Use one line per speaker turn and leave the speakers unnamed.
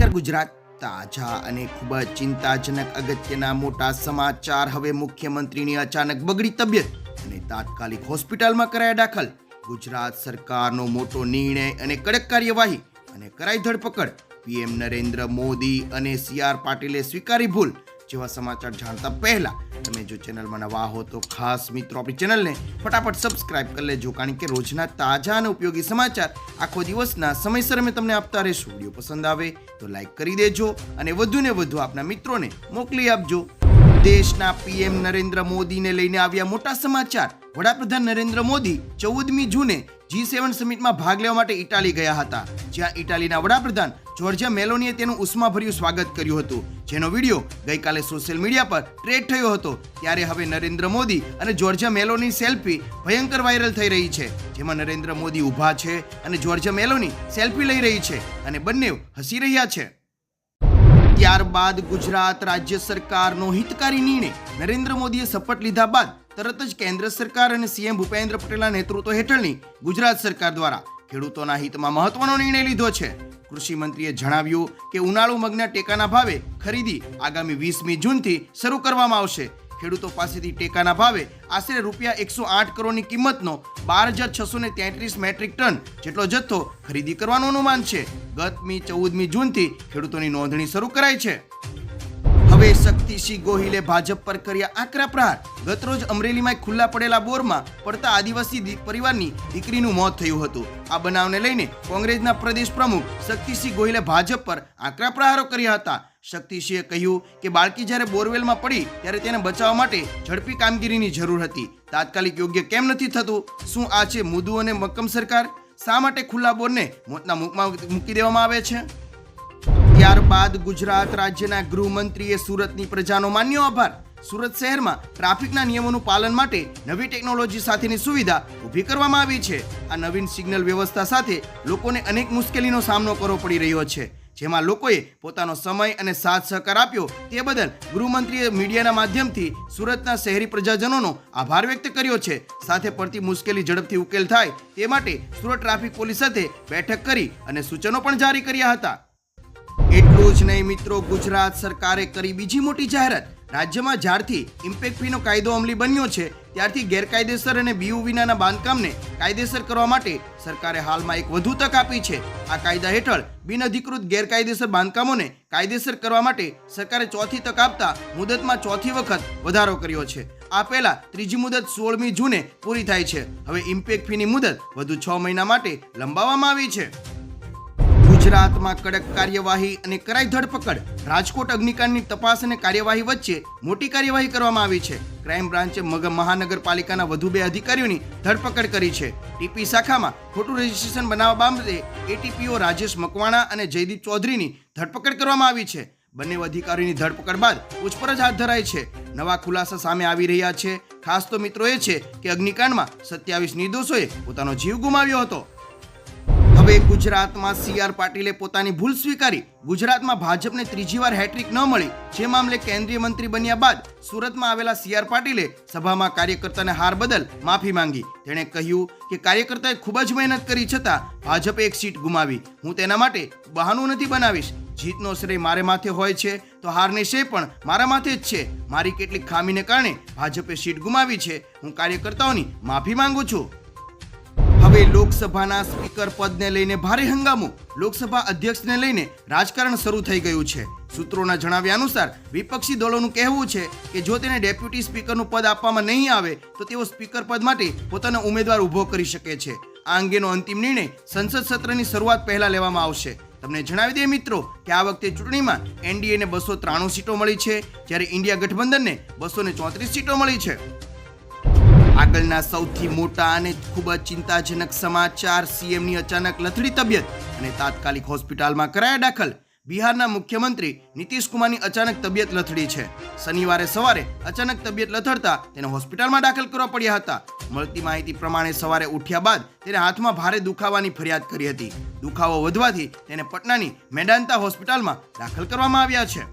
નમસ્કાર ગુજરાત તાજા અને ખૂબ જ ચિંતાજનક અગત્યના મોટા સમાચાર. હવે મુખ્યમંત્રીની અચાનક બગડી તબિયત અને તાત્કાલિક હોસ્પિટલમાં કરાયા દાખલ. ગુજરાત સરકારનો મોટો નિર્ણય અને કડક કાર્યવાહી અને કરાઈ ધરપકડ. પીએમ નરેન્દ્ર મોદી અને સી આર પાટીલે સ્વીકારી ભૂલ. જેવા સમાચાર જાણતા પહેલા તમે જો ચેનલમાં નવા હો તો ખાસ મિત્રો આપણી ચેનલને ફટાફટ સબસ્ક્રાઇબ કરી લેજો, કારણ કે રોજના તાજા અને ઉપયોગી સમાચાર આખો દિવસના સમયસર અમે તમને આપતા રહીશું. વીડિયો પસંદ આવે તો લાઇક કરી દેજો અને વધુને વધુ આપના મિત્રોને મોકલી આપજો. દેશના પીએમ નરેન્દ્ર મોદીને લઈને આવ્યા મોટા સમાચાર. વડાપ્રધાન નરેન્દ્ર મોદી ચૌદમી જૂને જી સેવન સમિટમાં ભાગ લેવા માટે ઇટાલી ગયા હતા. જ્યાં ઇટાલીના વડાપ્રધાન જોર્જિયા મેલોનીએ તેનું ઉષ્માભર્યું સ્વાગત કર્યું હતું, જેનો વીડિયો ગઈકાલે સોશિયલ મીડિયા પર ટ્રેડ થયો હતો. ત્યારે હવે નરેન્દ્ર મોદી અને જોર્જિયા મેલોની સેલ્ફી ભયંકર વાયરલ થઈ રહી છે. જેમાં નરેન્દ્ર મોદી ઊભા છે અને જોર્જિયા મેલોની સેલ્ફી લઈ રહી છે અને બંને હસી રહ્યા છે. ત્યારબાદ ગુજરાત રાજ્ય સરકારનો હિતકારી નિર્ણય. નરેન્દ્ર મોદીએ શપથ લીધા બાદ તરત જ કેન્દ્ર સરકાર અને સીએમ ભૂપેન્દ્ર પટેલના નેતૃત્વ હેઠળની ગુજરાત સરકાર દ્વારા ખેડૂતોના હિતમાં મહત્વનો નિર્ણય લીધો છે. કૃષિ મંત્રીએ જણાવ્યું કે ઉનાળુ મગના ટેકાના ભાવે ખરીદી આગામી વીસમી જૂનથી શરૂ કરવામાં આવશે. ખેડૂતો પાસેથી ટેકાના ભાવે આશરે રૂપિયા એકસો આઠ કરોડની કિંમતનો બાર હજાર છસો ને તેત્રીસ મેટ્રિક ટન જેટલો જથ્થો ખરીદી કરવાનું અનુમાન છે. ગતમી ચૌદમી જૂનથી ખેડૂતોની નોંધણી શરૂ કરાઈ છે. હવે શક્તિસિંહ ગોહિલે ભાજપ પર કર્યા આકરા પ્રહાર. ગતરોજ અમરેલીમાં ખુલ્લા પડેલા બોરમાં પડતા આદિવાસી પરિવારની દીકરીનું મોત થયું હતું. આ બનાવને લઈને કોંગ્રેસના પ્રદેશ પ્રમુખ શક્તિસિંહ ગોહિલે ભાજપ પર આકરા પ્રહારો કર્યા હતા. શક્તિસિંહે કહ્યું કે બાળકી જ્યારે બોરવેલમાં પડી ત્યારે તેને બચાવવા માટે ઝડપી કામગીરીની જરૂર હતી. તાત્કાલિક યોગ્ય કેમ નથી થતું? શું આ છે મુદુ અને મક્કમ સરકાર? શા માટે ખુલ્લા બોરને મોતના મુખમાં મૂકી દેવામાં આવે છે? ત્યારબાદ ગુજરાત રાજ્યના ગૃહમંત્રીએ સુરતની પ્રજાનો માન્યો આભાર. સુરત શહેરમાં ટ્રાફિકના નિયમોનું પાલન માટે નવી ટેકનોલોજી સાથેની સુવિધા ઊભી કરવામાં આવી છે. આ નવીન સિગ્નલ વ્યવસ્થા સાથે લોકોને અનેક મુશ્કેલીનો સામનો કરવો પડી રહ્યો છે. જેમાં લોકોએ પોતાનો સમય અને સાથ સહકાર આપ્યો તે બદલ ગૃહમંત્રીએ મીડિયાના માધ્યમથી સુરતના શહેરી પ્રજાજનોનો આભાર વ્યક્ત કર્યો છે. સાથે પડતી મુશ્કેલી ઝડપથી ઉકેલ થાય તે માટે સુરત ટ્રાફિક પોલીસ સાથે બેઠક કરી અને સૂચનો પણ જારી કર્યા હતા. એટલું જ નહીં મિત્રો, ગુજરાત સરકારે કરી બીજી મોટી જાહેરાત. રાજ્યમાં જ્યારથી ઇમ્પેક્ટ ફીનો કાયદો અમલી બન્યો છે, ત્યારથી ગેરકાયદેસર અને બીયુ વિનાના બાંધકામને કાયદેસર કરવા માટે સરકારે હાલમાં એક વધુ તક આપી છે. આ કાયદા હેઠળ બિનઅધિકૃત ગેરકાયદેસર બાંધકામોને કાયદેસર કરવા માટે સરકારે ચોથી તક આપતા મુદતમાં ચોથી વખત વધારો કર્યો છે. આ પહેલા ત્રીજી મુદત સોળમી જૂને પૂરી થાય છે. હવે ઇમ્પેક્ટ ફીની મુદત વધુ છ મહિના માટે લંબાવવામાં આવી છે. ગુજરાતમાં કડક કાર્યવાહી અને કરાઈ ધરપકડ. રાજકોટ અગ્નિકાંડની તપાસ અને કાર્યવાહી વચ્ચે મોટી કાર્યવાહી કરવામાં આવી છે. ક્રાઇમ બ્રાન્ચે મગ મહાનગરપાલિકાના વધુ બે અધિકારીઓની ધરપકડ કરી છે. ટીપી શાખામાં ખોટું રજીસ્ટ્રેશન બનાવવા બાબતે એટીપીઓ રાજેશ મકવાણા અને જયદીપ ચૌધરીની ધરપકડ કરવામાં આવી છે. બંને અધિકારીઓની ધરપકડ બાદ પૂછપરછ હાથ ધરાઈ છે. નવા ખુલાસા સામે આવી રહ્યા છે. ખાસ તો મિત્રો એ છે કે અગ્નિકાંડમાં સત્યાવીસ નિર્દોષોએ પોતાનો જીવ ગુમાવ્યો હતો. હવે ગુજરાતમાં સી આર પાટીલે પોતાની ભૂલ સ્વીકારી. ગુજરાતમાં ભાજપને ત્રીજી વાર હેટ્રિક ન મળી. જે મામલે કેન્દ્રીય મંત્રી બન્યા બાદ સુરતમાં આવેલા સી આર પાટીલે સભામાં કાર્યકર્તાને હાર બદલ માફી માંગી. તેણે કહ્યું કે કાર્યકર્તાએ ખૂબ જ મહેનત કરી છતાં ભાજપે એક સીટ ગુમાવી. હું તેના માટે બહાનું નથી બનાવીશ. જીતનો શ્રેય મારે માથે હોય છે, તો હારને શ્રેય પણ મારા માથે જ છે. મારી કેટલીક ખામીને કારણે ભાજપે સીટ ગુમાવી છે. હું કાર્યકર્તાઓની માફી માંગુ છું. હવે લોકસભાના સ્પીકર પદને લઈને ભારે હંગામો. લોકસભા અધ્યક્ષને લઈને રાજકારણ શરૂ થઈ ગયું છે. સૂત્રોના જણાવ્યા અનુસાર, વિપક્ષી દળોનું કહેવું છે કે જો તેને ડેપ્યુટી સ્પીકરનું પદ આપવામાં નહીં આવે, તો તેઓ સ્પીકર પદ માટે પોતાનો ઉમેદવાર ઊભો કરી શકે છે. આ અંગેનો અંતિમ નિર્ણય સંસદ સત્રની શરૂઆત પહેલા લેવામાં આવશે. તમને જણાવી દઈએ મિત્રો કે આ વખતે ચૂંટણીમાં એનડીએને બસો ત્રાણું સીટો મળી છે, જ્યારે ઇન્ડિયા ગઠબંધનને બસો ચોત્રીસ સીટો મળી છે. આગળના સૌથી મોટા અને ખૂબ જ ચિંતાજનક સમાચાર સીએમની અચાનક લથડી તબિયત અને તાત્કાલિક હોસ્પિટલમાં કરાયા દાખલ. બિહારના મુખ્યમંત્રી નીતિશ કુમારની અચાનક તબિયત લથડી છે. શનિવારે સવારે અચાનક તબિયત લથડતા તેને હોસ્પિટલમાં દાખલ કરવા પડ્યા હતા. મળતી માહિતી પ્રમાણે સવારે ઉઠ્યા બાદ તેને હાથમાં ભારે દુખાવાની ફરિયાદ કરી હતી. દુખાવો વધવાથી તેને પટનાની મેદાંતા હોસ્પિટલમાં દાખલ કરવામાં આવ્યા છે.